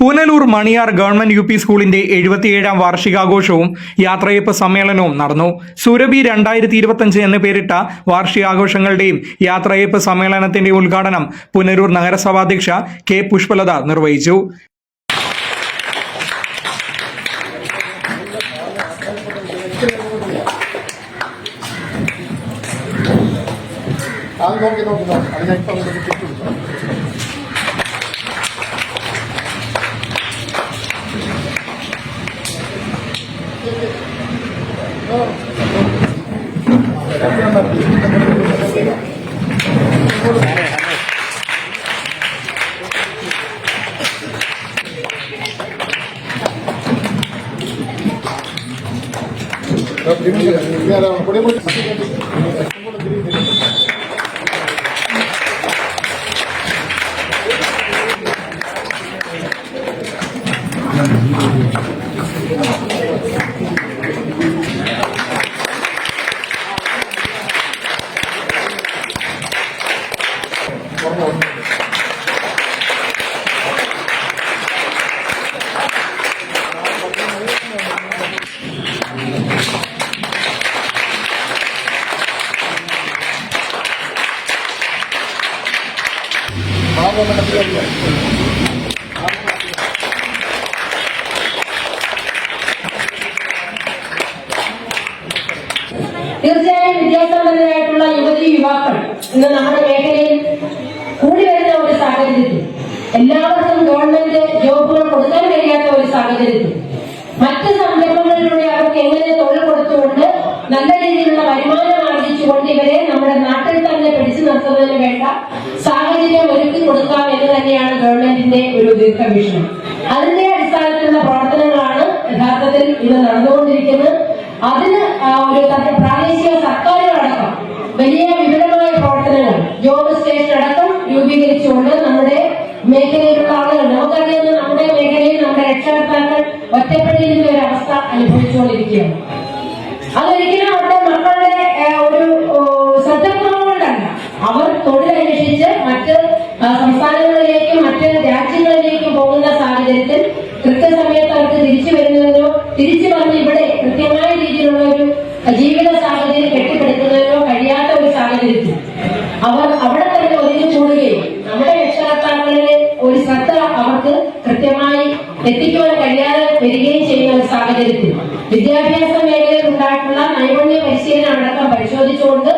Punalur Maniyar government U P സ്കൂളിന്റെ എഴുപത്തിയേഴാം വാർഷികാഘോഷവും യാത്രയപ്പ് സമ്മേളനവും നടന്നു. സുരഭി രണ്ടായിരത്തി ഇരുപത്തഞ്ച് എന്ന് പേരിട്ട വാർഷികാഘോഷങ്ങളുടെയും യാത്രയപ്പ് സമ്മേളനത്തിന്റെയും ഉദ്ഘാടനം പുനലൂർ നഗരസഭാധ്യക്ഷ കെ പുഷ്പലത നിർവഹിച്ചു. അത് നോക്കി നോക്കി നോക്കി. അത് Gracias. തീർച്ചയായും വിദ്യാസമ്പന്നരായിട്ടുള്ള യുവതി യുവാക്കൾ ഇന്ന് നമ്മുടെ മേഖലയിൽ എല്ലാവർക്കും ഗവൺമെന്റ് ജോബുകൾ കൊടുക്കാൻ കഴിയാത്ത ഒരു സാഹചര്യത്തിൽ. മറ്റ് സംരംഭങ്ങളിലൂടെ അവർക്ക് എങ്ങനെ തൊഴിൽ കൊടുത്തുകൊണ്ട് നല്ല രീതിയിലുള്ള വരുമാനം ആർജിച്ചുകൊണ്ട് ഇവരെ നമ്മുടെ നാട്ടിൽ തന്നെ പിടിച്ചു നിർത്തുന്നതിന് വേണ്ട സാഹചര്യം ഒരുക്കി കൊടുക്കാം എന്ന് തന്നെയാണ് ഗവൺമെന്റിന്റെ ഒരു ദീർഘവീക്ഷണം. അതിന്റെ അടിസ്ഥാനത്തിലുള്ള പ്രവർത്തനങ്ങളാണ് യഥാർത്ഥത്തിൽ ഇന്ന് നടന്നുകൊണ്ടിരിക്കുന്നത്. അതിന് ഒരു പ്രാദേശിക സർക്കാരുകളടക്കം വലിയ വിപുലമായ പ്രവർത്തനങ്ങൾ ജോബ് സ്റ്റേഷൻ അടക്കം രൂപീകരിച്ചുകൊണ്ട് നമ്മുടെ മേഖലയിലുള്ള ആളുകൾ നമുക്കറിയാവുന്ന നമ്മുടെ മേഖലയിൽ നമ്മുടെ രക്ഷകർത്താക്കൾ ഒറ്റപ്പെട്ടിരിക്കുന്ന ഒരു അവസ്ഥ അനുഭവിച്ചുകൊണ്ടിരിക്കുകയാണ്. അതൊരിക്കലും അവരുടെ മക്കളുടെ ഒരു സത്യക്രമങ്ങളുണ്ടല്ല അവർ തൊഴിലന്വേഷിച്ച് മറ്റ് സംസ്ഥാനങ്ങളിലേക്കും മറ്റ് രാജ്യങ്ങളിലേക്കും പോകുന്ന സാഹചര്യത്തിൽ കൃത്യസമയത്ത് അവർക്ക് തിരിച്ചു വരുന്നതിനോ തിരിച്ചു വന്ന് ഇവിടെ കൃത്യമായ രീതിയിലുള്ള ഒരു ജീവിത സാഹചര്യം കെട്ടിപ്പടുക്കുന്നതിനോ കഴിയാത്ത ഒരു സാഹചര്യത്തിൽ അവർ അവിടെ കൃത്യമായി എത്തിക്കുവാൻ കഴിയാതെ വരികയും ചെയ്യുന്ന ഒരു സാഹചര്യത്തിൽ വിദ്യാഭ്യാസ മേഖലയിൽ ഉണ്ടായിട്ടുള്ള നൈപുണ്യ പരിശീലനം അടക്കം പരിശോധിച്ചുകൊണ്ട്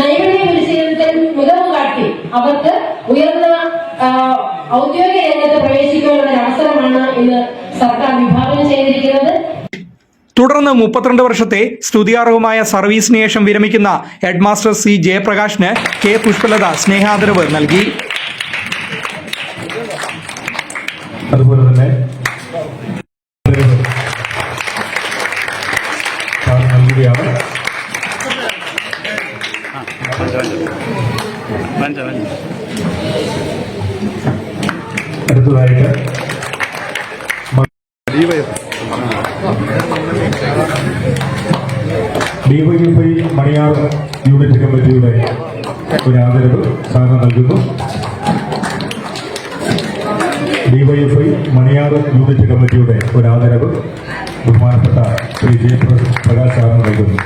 നൈപുണ്യ പരിശീലനത്തിൽ മികവ് കാട്ടി അവർക്ക് ഉയർന്ന ഔദ്യോഗിക രംഗത്ത് പ്രവേശിക്കാനുള്ള അവസരമാണ് ഇന്ന് സർക്കാർ വിഭാവനം ചെയ്തിരിക്കുന്നത്. തുടർന്ന് മുപ്പത്തിരണ്ട് വർഷത്തെ സ്തുതിയാർഹമായ സർവീസിന് ശേഷം വിരമിക്കുന്ന ഹെഡ്മാസ്റ്റർ സി ജയപ്രകാശിന് കെ പുഷ്പലത സ്നേഹാദരവ് നൽകി. അതുപോലെ തന്നെ ഡിവൈഎഫ്ഐ മണിയാർ യൂണിറ്റ് കമ്മിറ്റിയുടെ ഒരു ആദരവ് സാറിന് നൽകുന്നു. ഡിവൈഎഫ്ഐ മണിയാർ യൂണിറ്റ് കമ്മിറ്റിയുടെ ഒരു ആദരവ് ബഹുമാനപ്പെട്ട ശ്രീ ജയപ്രകാശ് സാറിന് നൽകുന്നു.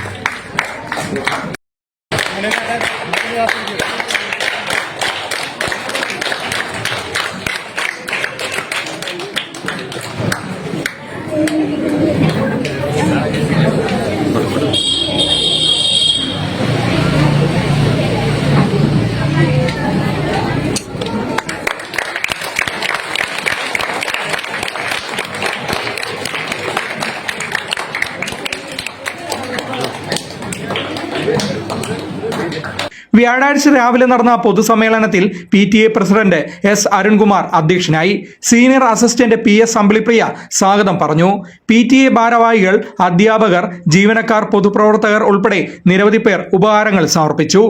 വ്യാഴാഴ്ച രാവിലെ നടന്ന പൊതുസമ്മേളനത്തിൽ P T A president S Arunkumar അധ്യക്ഷനായി senior assistant P S Ambilipriya സ്വാഗതം പറഞ്ഞു. പി ടി എ ഭാരവാഹികൾ അധ്യാപകർ ജീവനക്കാർ പൊതുപ്രവർത്തകർ ഉൾപ്പെടെ നിരവധി പേർ ഉപഹാരങ്ങൾ സമർപ്പിച്ചു.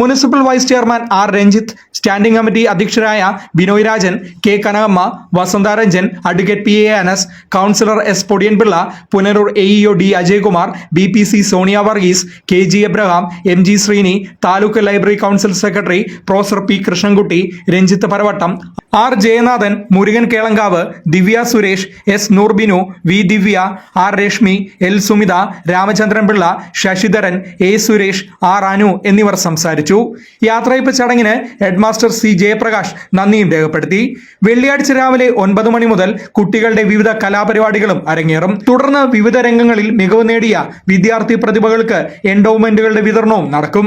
Municipal vice chairman R Ranjith standing committee അധ്യക്ഷരായ Binoy Rajan K Kanakamma Vasantharanjan advocate P A Anas councillor S Podiyanpillai Punalur A E O D Ajaykumar B P C Sonia Varghese K G Abraham M G Sreeni taluk library council secretary professor P Krishnankutty Ranjith Paravattam R. Jayanathan Murugan Kelankavu Divya Suresh S. Noorbinu V. Divya R. Rashmi L. Sumitha Ramachandran Pillai Sasidharan A. Suresh R. Anu എന്നിവർ സംസാരിച്ചു. യാത്രയപ്പ് ചടങ്ങിന് headmaster C. Jayaprakash നന്ദിയും രേഖപ്പെടുത്തി. വെള്ളിയാഴ്ച രാവിലെ ഒൻപത് മണി മുതൽ കുട്ടികളുടെ വിവിധ കലാപരിപാടികളും അരങ്ങേറും. തുടർന്ന് വിവിധ രംഗങ്ങളിൽ മികവ് നേടിയ വിദ്യാർത്ഥി പ്രതിഭകൾക്ക് എൻഡോവ്മെന്റുകളുടെ വിതരണവും നടക്കും.